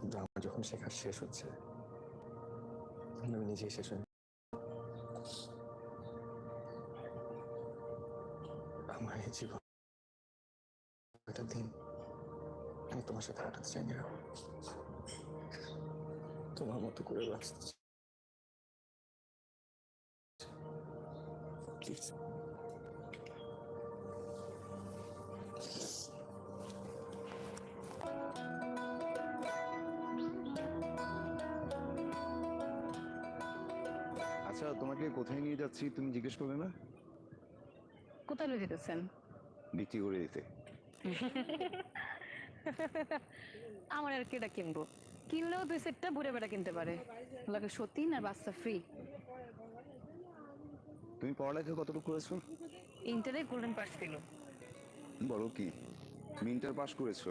কিন্তু আমার যখন শেখার শেষ হচ্ছে আমি নিজেই শেষ হয়ে আমার এই জীবন, একটা দিন আমি তোমার সাথে কাটাতে চাই তোমার মতো করে বাঁচতে প্লিজ আচ্ছা তোমাকে কোথায় নিয়ে যাচ্ছি তুমি জিজ্ঞেস করলে না? কোথায় লয়ে যেতেছেন? বিক্রি করে দিতে। আমার আর কেটা কিনবো? কিনলেও দুই সেটটা বুড়ে বেটা কিনতে পারে। লাগে সতীন আর বাচ্চা ফ্রি তুমি পড়ালেখা কতটুকু করেছ? ইন্টারে গোল্ডেন পাস দিল বলো কি? তুমি ইন্টার পাস করেছ।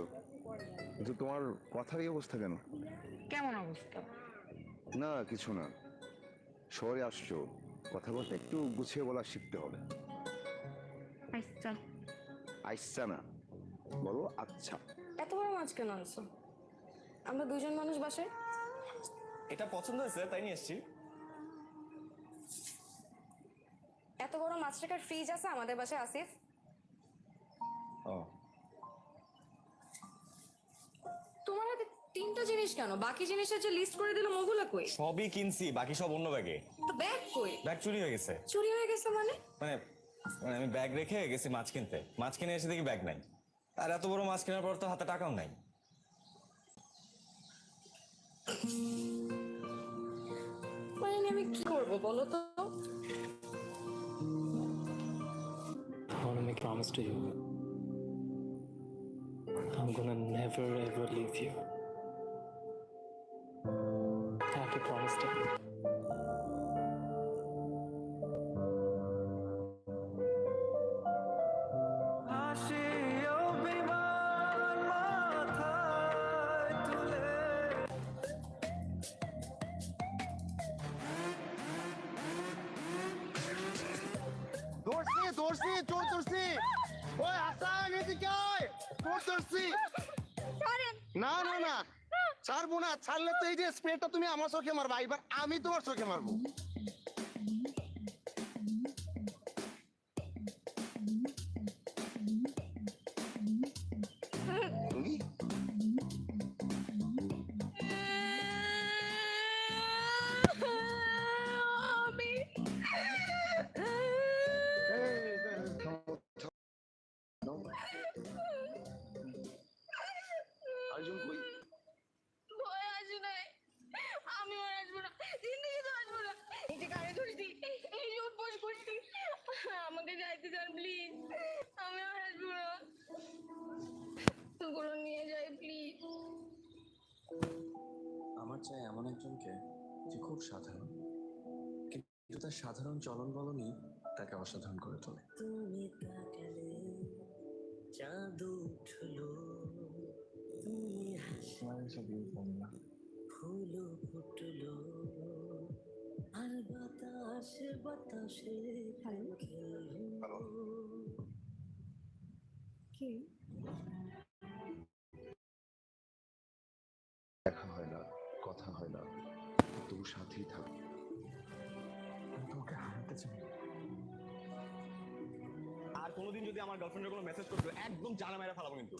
কিন্তু তোমার কথার এই অবস্থা কেন? কেমন অবস্থা? না কিছু না। শহরে আসছো কথাবার্তা একটু গুছিয়ে বলা শিখতে হবে। আচ্ছা। আচ্ছা না বলো আচ্ছা। এত বড় মাছ কেন আনছো? আমরা দুজন মানুষ বাসায়? এটা পছন্দ হয়েছে তাই নিয়ে এসেছি। এত বড় মাছ রাখার ফ্রিজ আছে আমাদের বাসায় আসিফ। জিনিস কেন? বাকি জিনিসের যে লিস্ট করে দিল ওগুলো কই? সবই কিনছি বাকি সব অন্য ব্যাগে তো ব্যাগ কই? ব্যাগ চুরি হয়ে গেছে। চুরি হয়ে গেছে মানে? মানে মানে আমি ব্যাগ রেখে গেছি মাছ কিনতে। মাছ কিনে এসে দেখি ব্যাগ নাই। আর এত বড় মাছ কেনার পর তো হাতে টাকাও নাই। মানে আমি কি করব বলো তো? I want to make promise to you. I'm gonna never ever leave you. I have to promise to you. ধরছি ধরছি চোর ধরছি ওই হাসান এদিকে আয় চোর ধরছি না না না। ছাড়বো না, ছাড়লে তো এই যে স্প্রেটা তুমি আমার চোখে মারবা, এবার আমি তোমার চোখে মারবো। যাইতে প্লিজ আমি আর আসব না। গুলো নিয়ে যাই প্লিজ আমার চাই এমন একজনকে যে খুব সাধারণ কিন্তু তার সাধারণ চলন বলনই তাকে অসাধারণ করে তোলে। তুমি তাকালে জাদু উঠল তুমি হাসি ফুল ফুটলো। আর বাতাসে বাতাসে কি? দেখা হয় না কথা হয় না। তবু সাথেই থাকো। তোমাকে হারাতে চাই আর কোনোদিন যদি আমার গার্লফ্রেন্ডের কোনো মেসেজ করতো একদম জানা মেরে ফেলাবো কিন্তু।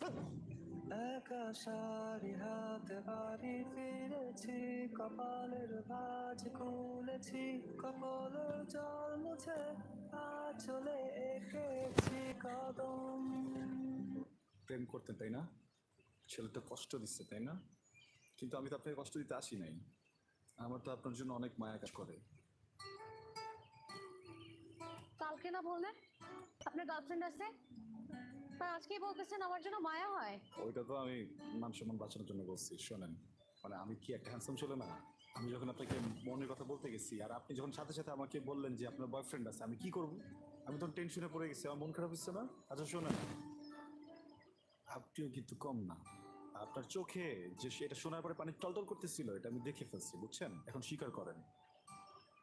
একা সারি হাতে বাড়ি ফিরেছি কপালের ভাজ খুলেছি কপালের জল মুছে চলে এঁকেছি কদম। প্রেম করতেন তাই না? ছেলেটা কষ্ট দিচ্ছে তাই না? কিন্তু আমি তো আপনাকে কষ্ট দিতে আসি নাই। আমার তো আপনার জন্য অনেক মায়া কাজ করে। কালকে না বললেন আপনার গার্লফ্রেন্ড আছে? আর আজকেই বলতেছেন আমার জন্য মায়া হয়। ওইটা তো আমি মান সম্মান বাঁচানোর জন্য বলছি শোনেন। মানে আমি কি একটা হ্যান্ডসাম ছিল না? আমি যখন আপনাকে মনের কথা বলতে গেছি আর আপনি যখন সাথে সাথে আমাকে বললেন যে আপনার বয়ফ্রেন্ড আছে আমি কি করব? আমি তখন টেনশনে পড়ে গেছি আমার মন খারাপ হচ্ছে না? আচ্ছা শোনেন। আপনিও কিন্তু কম না। আপনার চোখে যে সেটা শোনার পরে পানি টলটল করতেছিল এটা আমি দেখে ফেলছি বুঝছেন? এখন স্বীকার করেন।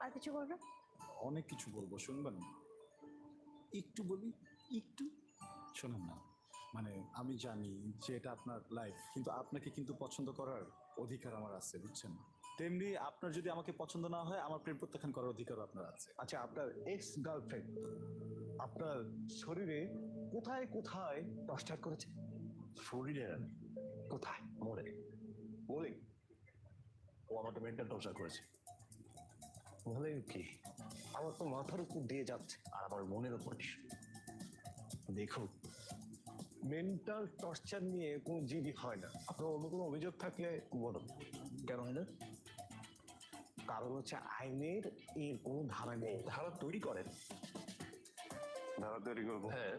আর কিছু করবে অনেক কিছু বলব শুনবেন। একটু বলি একটু? শোনেন না। মানে আমি জানি যে এটা আপনার লাইফ কিন্তু আপনাকে কিন্তু পছন্দ করার অধিকার আমার আছে বুঝছেন? তেমনি আপনার যদি আমাকে পছন্দ না হয় আমার প্রেম প্রত্যাখ্যান করার অধিকারও আপনার আছে। আচ্ছা আপনার এক্স গার্লফ্রেন্ড আপনার শরীরে কোথায় কোথায় টর্চার করেছে? শরীরে? কোথায়? মরে বলে ও আমাকে মেন্টাল টর্চার করেছে। বলেন কি? আমার তো মাথার উপর দিয়ে যাচ্ছে। আর আমার মনের উপর দিয়ে। মেন্টাল টর্চার নিয়ে কোনো জিডি হয় না। আপনার অন্য কোনো অভিযোগ থাকলে বলুন। কেন হয় না? কারণ হচ্ছে আইনের এর কোনো ধারা নেই। ধারা তৈরি করেন। ধারা তৈরি করব। হ্যাঁ।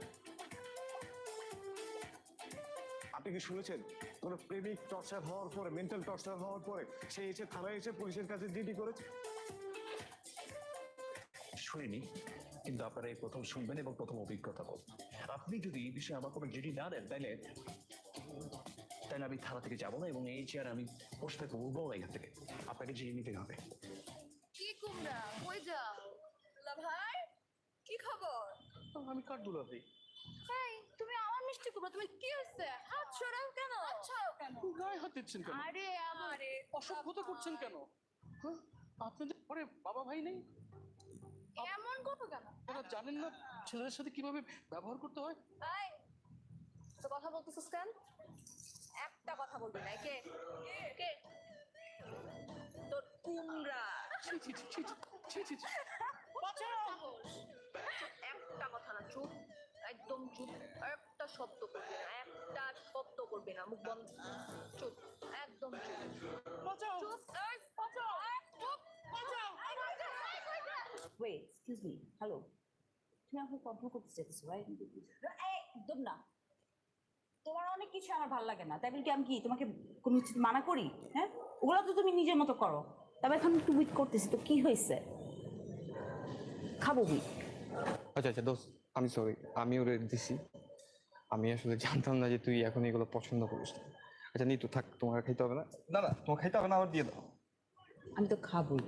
আপনি কি শুনেছেন? কোন প্রেমিক টর্চার হওয়ার পরে মেন্টাল টর্চার হওয়ার পরে সে এসে থানায় এসে পুলিশের কাছে জিডি করেছে? শুনিনি। কিন্তু আপনারা এই প্রথম শুনবেন এবং প্রথম অভিজ্ঞতা করবেন। আপনি যদি এই বিষয়ে আমার কোনো জিডি না দেন তাইলে তাহলে আমি থানা থেকে যাব না এবং এই চেয়ার আমি বসে থাকব উঠবো না এখান থেকে। আপনাকে জিডি নিতে হবে। কি কুমড়া? কই যাও? ভাই কি খবর? আমি কার দুলা ভাই এই তুমি আমার মিষ্টি কুমড়া তুমি কি হচ্ছে? হাত ছড়াও কেন? ছড়াও কেন? গায়ে হাত দিচ্ছেন কেন? আরে আমারে অসভ্যতা করছেন কেন? হ্যাঁ? আপনাদের পরে বাবা ভাই নেই? এমন করব কেন? জানেন না ছেলেদের সাথে কীভাবে ব্যবহার করতে হয়? এই তো কথা বলতেছিস কেন? একটা কথা বলবি না কে কে তোর কুমড়া। একটা কথা না চুপ একদম চুপ। একটা শব্দ করবি না একটা শব্দ করবি না মুখ বন্ধ। চুপ একদম চুপ। চুপ এই, এই, চুপ ওয়েট এক্সকিউজ মি হ্যালো তুমি আমাকে কন্ট্রোল করতে চাইছো রাইট একদম না তোমার অনেক কিছু আমার ভালো লাগে না। তাই বলে আমি কি তোমাকে কোনো কিছু মানা করি হ্যাঁ? ওগুলো তো তুমি নিজের মতো করো। তবে এখন একটু উইট করতেছি তো কি হয়েছে? খাব উইট আচ্ছা আচ্ছা দোস্ত আমি সরি আমি ওরে দিছি। আমি আসলে জানতাম না যে তুই এখন এগুলো পছন্দ করিস না। আচ্ছা নিতু থাক তোমার খাইতে হবে না। না না তোমার খাইতে হবে না আবার দিয়ে দাও। আমি তো খাবোই।